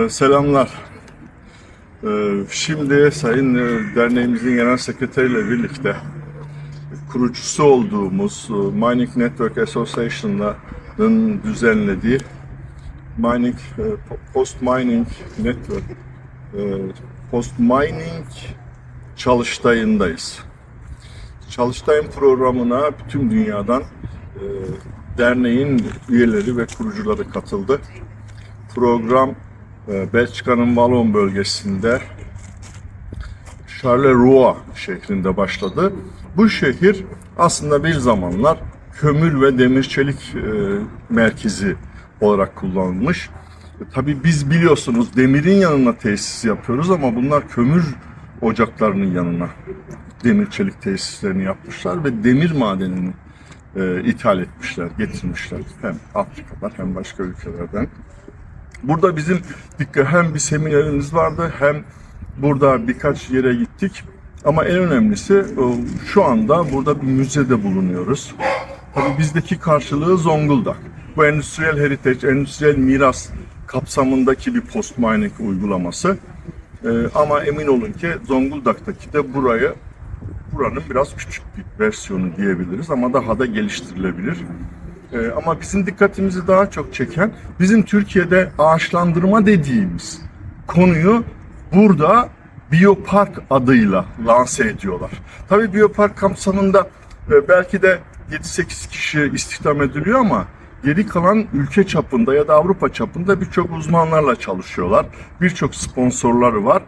Ee, Selamlar. Ee, Şimdi Sayın e, Derneğimizin Genel Sekreteriyle birlikte kurucusu olduğumuz e, Mining Network Association'ın düzenlediği Mining e, Post Mining Network Post Mining çalıştayındayız. Çalıştayın programına bütün dünyadan derneğin üyeleri ve kurucuları katıldı. Program Belçika'nın Wallon bölgesinde Charleroi şehrinde başladı. Bu şehir aslında bir zamanlar kömür ve demir çelik e, merkezi olarak kullanılmış. E, tabii biz biliyorsunuz demirin yanına tesis yapıyoruz ama bunlar kömür ocaklarının yanına demir çelik tesislerini yapmışlar ve demir madenini e, ithal etmişler, getirmişler hem Afrika'dan hem başka ülkelerden. Burada bizim dikkat hem bir seminerimiz vardı hem burada birkaç yere gittik. Ama en önemlisi e, şu anda burada bir müzede bulunuyoruz. Tabii bizdeki karşılığı Zonguldak. Bu endüstriyel heritage, endüstriyel miras kapsamındaki bir post mining uygulaması. E, ama emin olun ki Zonguldak'taki de burayı buranın biraz küçük bir versiyonu diyebiliriz ama daha da geliştirilebilir. Ee, ama bizim dikkatimizi daha çok çeken bizim Türkiye'de ağaçlandırma dediğimiz konuyu burada biyopark adıyla lanse ediyorlar. Tabii biyopark kapsamında e, belki de 7-8 kişi istihdam ediliyor ama geri kalan ülke çapında ya da Avrupa çapında birçok uzmanlarla çalışıyorlar. Birçok sponsorları var.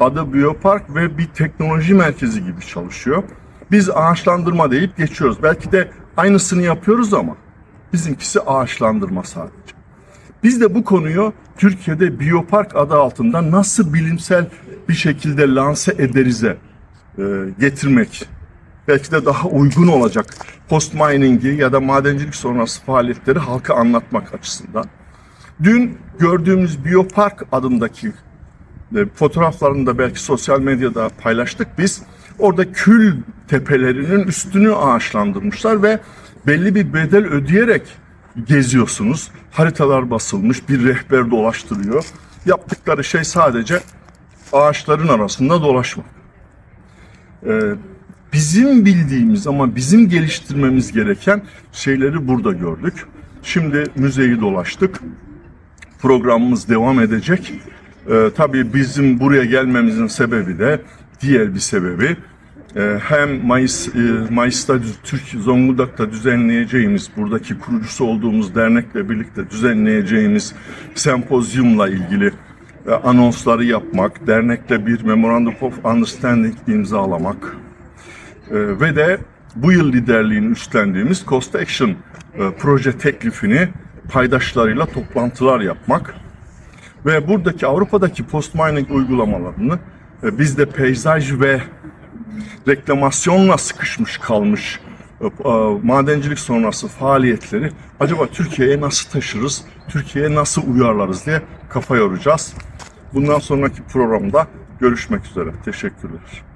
Adı Biyopark ve bir teknoloji merkezi gibi çalışıyor. Biz ağaçlandırma deyip geçiyoruz. Belki de aynısını yapıyoruz ama bizimkisi ağaçlandırma sadece. Biz de bu konuyu Türkiye'de Biyopark adı altında nasıl bilimsel bir şekilde lanse ederize e, getirmek belki de daha uygun olacak post mining'i ya da madencilik sonrası faaliyetleri halka anlatmak açısından. Dün gördüğümüz Biyopark adındaki e, fotoğraflarını da belki sosyal medyada paylaştık biz. Orada kül tepelerinin üstünü ağaçlandırmışlar ve belli bir bedel ödeyerek geziyorsunuz. Haritalar basılmış, bir rehber dolaştırıyor. Yaptıkları şey sadece ağaçların arasında dolaşmak. Ee, bizim bildiğimiz ama bizim geliştirmemiz gereken şeyleri burada gördük. Şimdi müzeyi dolaştık. Programımız devam edecek. Ee, tabii bizim buraya gelmemizin sebebi de diğer bir sebebi hem Mayıs e, Mayıs'ta Türk Zonguldak'ta düzenleyeceğimiz buradaki kurucusu olduğumuz dernekle birlikte düzenleyeceğimiz sempozyumla ilgili e, anonsları yapmak, dernekle bir Memorandum of Understanding imzalamak e, ve de bu yıl liderliğini üstlendiğimiz Cost Action proje teklifini paydaşlarıyla toplantılar yapmak ve buradaki Avrupa'daki post mining uygulamalarını e, bizde peyzaj ve reklamasyonla sıkışmış kalmış e, e, madencilik sonrası faaliyetleri acaba Türkiye'ye nasıl taşırız, Türkiye'ye nasıl uyarlarız diye kafa yoracağız. Bundan sonraki programda görüşmek üzere. Teşekkürler.